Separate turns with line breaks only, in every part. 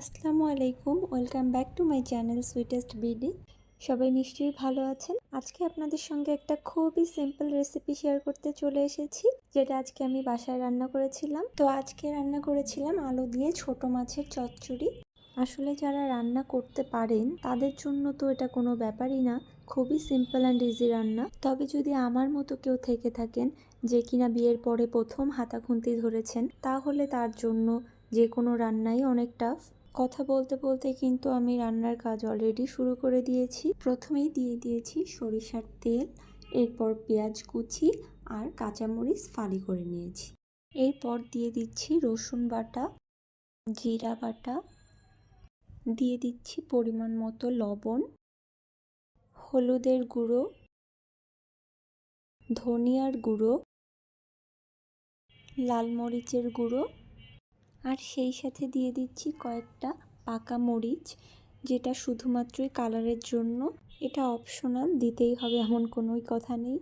আসসালামু আলাইকুম, welcome back to my channel sweetest BD. সবাই নিশ্চয়ই ভালো আছেন। আজকে আপনাদের সঙ্গে একটা খুবই সিম্পল রেসিপি শেয়ার করতে চলে এসেছি, যেটা আজকে আমি বাসায় রান্না করেছিলাম। তো আজকে রান্না করেছিলাম আলু দিয়ে ছোট মাছের চচ্চড়ি। আসলে যারা রান্না করতে পারেন, তাদের জন্য তো এটা কোনো ব্যাপারই না, খুবই সিম্পল অ্যান্ড ইজি রান্না। তবে যদি আমার মতো কেউ থেকে থাকেন, যে কিনা বিয়ের পরে প্রথম হাতা খুন্তি ধরেছেন, তাহলে তার জন্য যে কোনো রান্নাই অনেক টাফ কথা বলতে বলতে কিন্তু আমি রান্নার কাজ অলরেডি শুরু করে দিয়েছি। প্রথমেই দিয়ে দিয়েছি সরিষার তেল, এরপর পেঁয়াজ কুচি আর কাঁচামরিচ ফালি করে নিয়েছি। এরপর দিয়ে দিচ্ছি রসুন বাটা, জিরা বাটা, দিয়ে দিচ্ছি পরিমাণ মতো লবণ, হলুদের গুঁড়ো, ধনিয়ার গুঁড়ো, লাল মরিচের গুঁড়ো আর সেই সাথে দিয়ে দিচ্ছি কয়েকটা পাকা মরিচ, যেটা শুধুমাত্রই কালারের জন্য। এটা অপশনাল দিতেই হবে এমন কোনোই কথা নেই।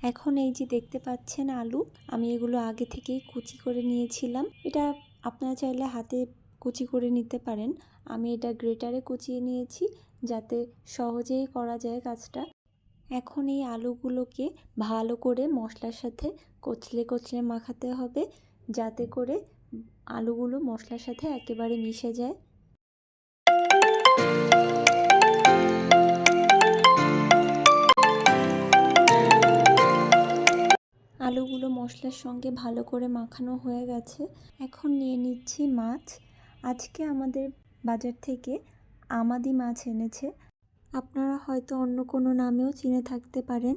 এখন এই যে দেখতে পাচ্ছেন আলু, আমি এগুলো আগে থেকেই কুচি করে নিয়েছিলাম। এটা আপনারা চাইলে হাতে কুচি করে নিতে পারেন। আমি এটা গ্রেটারে কুচিয়ে নিয়েছি, যাতে সহজেই করা যায় কাজটা। এখন এই আলুগুলোকে ভালো করে মশলার সাথে কচলে কচলে মাখাতে হবে, যাতে করে আলুগুলো মশলার সাথে একেবারে মিশে যায়। আলুগুলো মশলার সঙ্গে ভালো করে মাখানো হয়ে গেছে। এখন নিয়ে নিচ্ছি মাছ। আজকে আমাদের বাজার থেকে আমাদি মাছ এনেছে। আপনারা হয়তো অন্য কোনো নামেও চিনে থাকতে পারেন।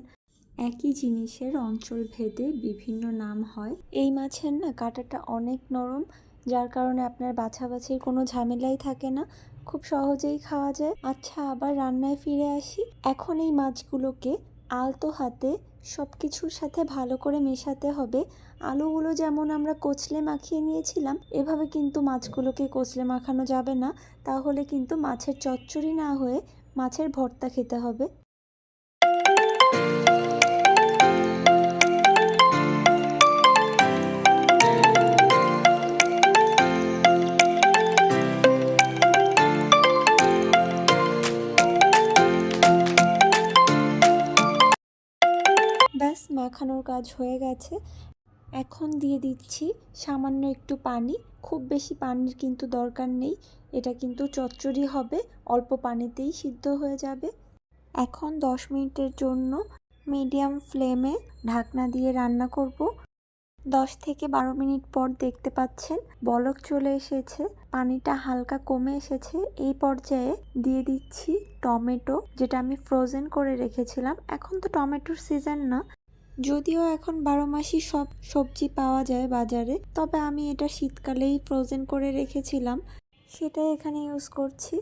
একই জিনিসের অঞ্চল ভেদে বিভিন্ন নাম হয়। এই মাছের না কাঁটাটা অনেক নরম, যার কারণে আপনার বাছাবাছির কোনো ঝামেলাই থাকে না, খুব সহজেই খাওয়া যায়। আচ্ছা আবার রান্নায় ফিরে আসি। এখন এই মাছগুলোকে আলতো হাতে সব কিছুর সাথে ভালো করে মেশাতে হবে। আলুগুলো যেমন আমরা কচলে মাখিয়ে নিয়েছিলাম, এভাবে কিন্তু মাছগুলোকে কচলে মাখানো যাবে না। তাহলে কিন্তু মাছের চচ্চড়ি না হয়ে মাছের ভর্তা খেতে হবে। মাখানোর কাজ হয়ে গেছে। এখন দিয়ে দিচ্ছি সামান্য একটু পানি। খুব বেশি পানির কিন্তু দরকার নেই। এটা কিন্তু চচ্চড়ি হবে, অল্প পানিতেই সিদ্ধ হয়ে যাবে। এখন দশ মিনিটের জন্য মিডিয়াম ফ্লেমে ঢাকনা দিয়ে রান্না করব। দশ থেকে বারো মিনিট পর দেখতে পাচ্ছেন বলক চলে এসেছে। পানিটা হালকা কমে এসেছে। এই পর্যায়ে দিয়ে দিচ্ছি টমেটো, যেটা আমি ফ্রোজেন করে রেখেছিলাম। এখন তো টমেটোর সিজন না। যদিও এখন বারো মাসই সব সবজি পাওয়া যায় বাজারে, তবে আমি এটা শীতকালেই ফ্রোজেন করে রেখেছিলাম। সেটাই এখানে ইউজ করছি।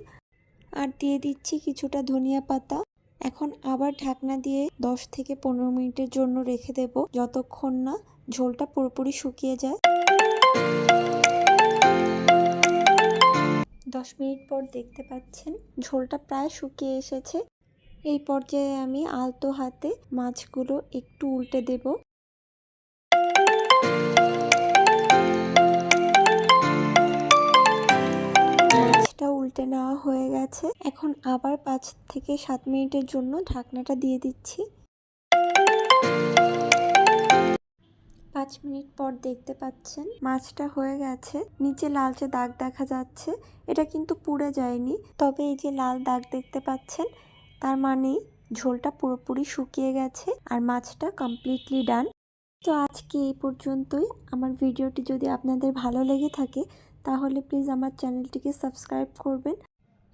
আর দিয়ে দিচ্ছি কিছুটা ধনিয়া পাতা। এখন আবার ঢাকনা দিয়ে দশ থেকে পনেরো মিনিটের জন্য রেখে দেব, যতক্ষণ না ঝোলটা পুরোপুরি শুকিয়ে যায়। দশ মিনিট পর দেখতে পাচ্ছেন, ঝোলটা প্রায় শুকিয়ে এসেছে। এই পর্যায়ে আমি আলতো হাতে মাছগুলো একটু উল্টে দেব। মাছটা উল্টে নেওয়া হয়ে গেছে। এখন আবার পাঁচ থেকে সাত মিনিটের জন্য ঢাকনাটা দিয়ে দিচ্ছি। পাঁচ মিনিট পর দেখতে পাচ্ছেন মাছটা হয়ে গেছে। নিচে লালচে দাগ দেখা যাচ্ছে, এটা কিন্তু পুড়ে যায়নি। তবে এই যে লাল দাগ দেখতে পাচ্ছেন তার মানে ঝোলটা পুরোপুরি শুকিয়ে গেছে আর মাছটা কমপ্লিটলি ডান তো আজকে এই পর্যন্তই। আমার ভিডিওটি যদি আপনাদের ভালো লেগে থাকে, তাহলে প্লিজ আমার চ্যানেলটিকে সাবস্ক্রাইব করবেন।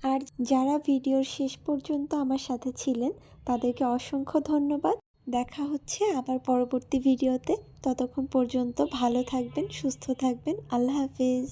আর যারা ভিডিওর শেষ পর্যন্ত আমার সাথে ছিলেন, তাদেরকে অসংখ্য ধন্যবাদ। দেখা হচ্ছে আবার পরবর্তী ভিডিওতে। ততক্ষণ পর্যন্ত ভালো থাকবেন, সুস্থ থাকবেন। আল্লাহ হাফিজ।